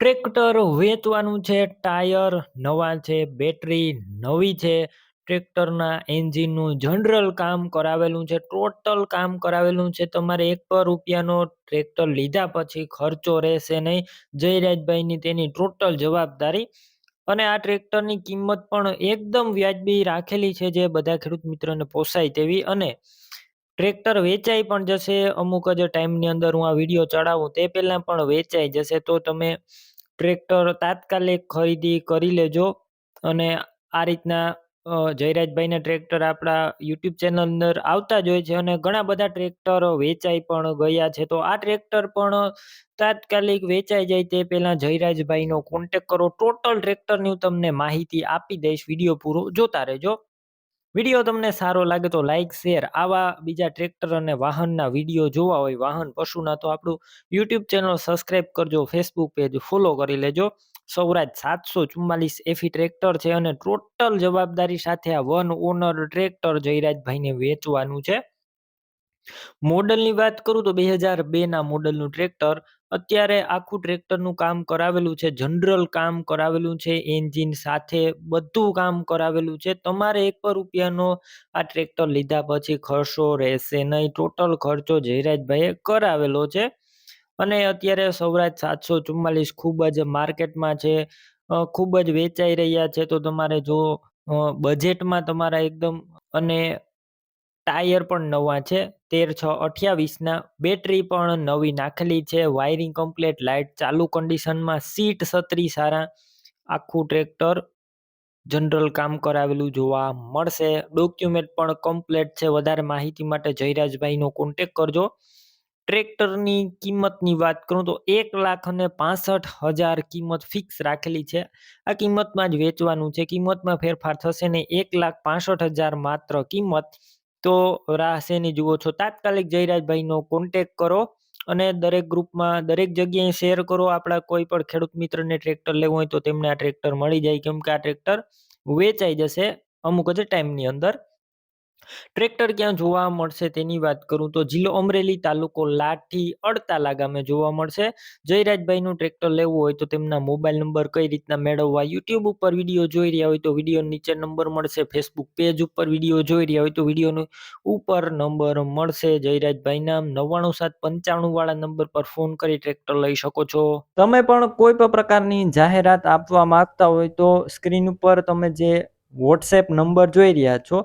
Tractor વેચવાનું છે, tyre નવા છે, બેટરી નવી છે. ટ્રેક્ટરના એન્જિનનું જનરલ કામ કરાવેલું છે, ટોટલ કામ કરાવેલું છે. તમારે એક પર રૂપિયાનો ટ્રેક્ટર લીધા પછી ખર્ચો રહેશે નહીં. જયરાજભાઈની તેની ટોટલ જવાબદારી અને આ ટ્રેક્ટરની કિંમત પણ એકદમ વ્યાજબી રાખેલી છે, જે બધા ખેડૂત મિત્રોને પોસાય તેવી અને ટ્રેક્ટર વેચાઈ પણ જશે. અમુક જ ટાઈમની અંદર હું આ વીડિયો ચડાવું, તે પહેલાં પણ વેચાઈ જશે. તો તમે ટ્રેક્ટર તાત્કાલિક ખરીદી કરી લેજો. અને આ રીતના જયરાજભાઈના ટ્રેક્ટર આપણા યુટ્યુબ ચેનલ અંદર આવતા જ હોય છે અને ઘણા બધા ટ્રેક્ટર વેચાઈ પણ ગયા છે. તો આ ટ્રેક્ટર પણ તાત્કાલિક વેચાઈ જાય તે પહેલાં જયરાજભાઈનો કોન્ટેક કરો. ટોટલ ટ્રેક્ટરની હું તમને માહિતી આપી દઈશ. વીડિયો પૂરો જોતા રહેજો. વીડિયો તમને સારો લાગે તો લાઇક શેર આવા બીજા ટ્રેક્ટર અને વાહનના વીડિયો જોવા હોય, વાહન પશુના, તો આપણું યુટ્યુબ ચેનલ સબસ્ક્રાઇબ કરજો ફેસબુક પેજ ફોલો કરી લેજો. સૌરાજ સાતસો ચુમ્માલીસ એફી ટ્રેક્ટર છે અને ટોટલ જવાબદારી સાથે આ વન ઓનર ટ્રેક્ટર જયરાજભાઈને વેચવાનું છે. મોડલની વાત કરું તો બે હજાર બેના મોડલનું ટ્રેક્ટર અત્યારે આખું ટ્રેક્ટરનું કામ કરાવેલું છે જનરલ કામ કરાવેલું છે એન્જિન સાથે બધું કામ કરાવેલું છે. તમારે એક પણ રૂપિયાનો આ ટ્રેક્ટર લીધા પછી ખર્ચો રહેશે નહીં. ટોટલ ખર્ચો જયરાજભાઈએ કરાવેલો છે. અને અત્યારે સૌરાજ સાતસો ચુમ્માલીસ ખૂબ જ માર્કેટમાં છે. ખૂબ જ વેચાઈ રહ્યા છે. તો તમારે જો બજેટમાં તમારા એકદમ અને ટાયર પણ નવા છે. તેર છ અઠ્યાવીસના બેટરી પણ નવી નાખેલી છે. વાયરિંગ કમ્પ્લેટ, લાઇટ ચાલુ કન્ડિશનમાં, સીટ સત્રી સારા. આખું ટ્રેક્ટર જનરલ કામ કરાવેલું જોવા મળશે. ડોક્યુમેન્ટ પણ કમ્પ્લેટ છે. વધારે માહિતી માટે જયરાજભાઈનો કોન્ટેક કરજો. ટ્રેક્ટરની કિંમતની વાત કરું તો એક લાખ અને પાસઠ હજાર કિંમત ફિક્સ રાખેલી છે. આ કિંમતમાં જ વેચવાનું છે. કિંમતમાં ફેરફાર થશે ને એક લાખ પાસઠ હજાર માત્ર કિંમત તો રાહ શેની જુઓ છો? તાત્કાલિક જયરાજભાઈનો કોન્ટેક કરો અને દરેક ગ્રુપમાં દરેક જગ્યાએ શેર કરો. આપણા કોઈ પણ ખેડૂત મિત્રને ટ્રેક્ટર લેવું હોય તો તેમને આ ટ્રેક્ટર મળી જાય. કેમ કે આ ટ્રેક્ટર વેચાઈ જશે અમુક જ ટાઈમની અંદર. ટ્રેક્ટર ક્યાં જોવા મળશે તેની વાત કરું તો જિલ્લો અમરેલી તાલુકો લાઠી અડતાલા ગામે જોવા મળશે. જયરાજભાઈનું ટ્રેક્ટર લેવું હોય તો તેમના મોબાઈલ નંબર કઈ રીતના મેળવવા, યુટ્યુબ ઉપર વીડિયો જોઈ રહ્યા હોય તો વીડિયો નીચે નંબર મળશે, ફેસબુક પેજ ઉપર વીડિયો જોઈ રહ્યા હોય તો વિડીયોનો ઉપર નંબર મળશે. જયરાજભાઈના નવ્વાણું સાત પંચાણું વાળા નંબર પર ફોન કરી ટ્રેક્ટર લઈ શકો છો. તમે પણ કોઈ પણ પ્રકારની જાહેરાત આપવા માંગતા હોય તો સ્ક્રીન ઉપર તમે જે વોટ્સએપ નંબર જોઈ રહ્યા છો